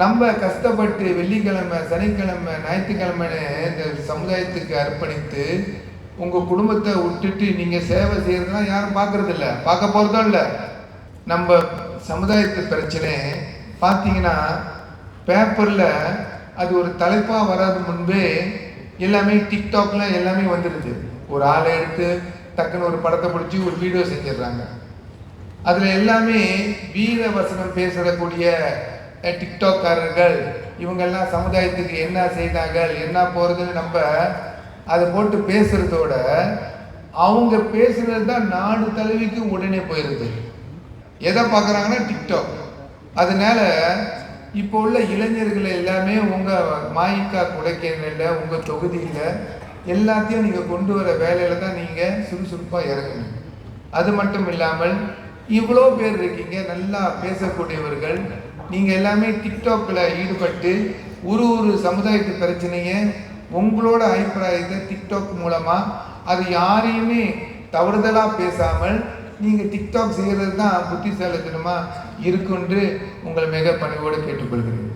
நம்ம கஷ்டப்பட்டு வெள்ளிக்கிழமை சனிக்கிழமை ஞாயிற்றுக்கிழமைன்னு இந்த சமுதாயத்துக்கு அர்ப்பணித்து உங்கள் குடும்பத்தை விட்டுட்டு நீங்கள் சேவை செய்கிறதுலாம் யாரும் பார்க்குறதில்ல. பார்க்க போகிறதும் இல்லை. நம்ம சமுதாயத்து பிரச்சனை பார்த்தீங்கன்னா பேப்பரில் அது ஒரு தலைப்பாக வராது முன்பே எல்லாமே டிக்டாக்லாம் எல்லாமே வந்துடுது ஒரு ஆளை எடுத்து டக்குன்னு ஒரு படத்தை பிடிச்சி ஒரு வீடியோ செஞ்சிடுறாங்க. அதில் எல்லாமே வீர வசனம் பேசக்கூடிய டிக்டாக்காரர்கள் இவங்கெல்லாம் சமுதாயத்துக்கு என்ன செய்தார்கள் என்ன போகிறதுன்னு நம்ம அதை போட்டு பேசுகிறதோட அவங்க பேசுறது தான் நாடு தழுவிக்கு உடனே போயிடுது எதை பார்க்குறாங்கன்னா டிக்டாக் அதனால இப்போ உள்ள இளைஞர்கள் எல்லாமே உங்கள் மாயிக்கா குடைக்கேனில் உங்கள் தொகுதியில் எல்லாத்தையும் நீங்கள் கொண்டு வர வேலையில் தான் நீங்கள் சுறுசுறுப்பாக இறங்கணும். அது மட்டும் இல்லாமல் இவ்வளோ பேர் இருக்கீங்க நல்லா பேசக்கூடியவர்கள் நீங்கள் எல்லாமே டிக்டாக்கில் ஈடுபட்டு ஒரு ஒரு சமுதாயத்து பிரச்சனையை உங்களோட அபிப்பிராயத்தை டிக்டாக் மூலமாக அது யாரையுமே தவறுதலாக பேசாமல் நீங்கள் டிக்டாக் செய்கிறது தான் புத்திசாலித்தனமாக இருக்குன்று உங்களை மிக பணிவோடு கேட்டுக்கொள்கிறேன்.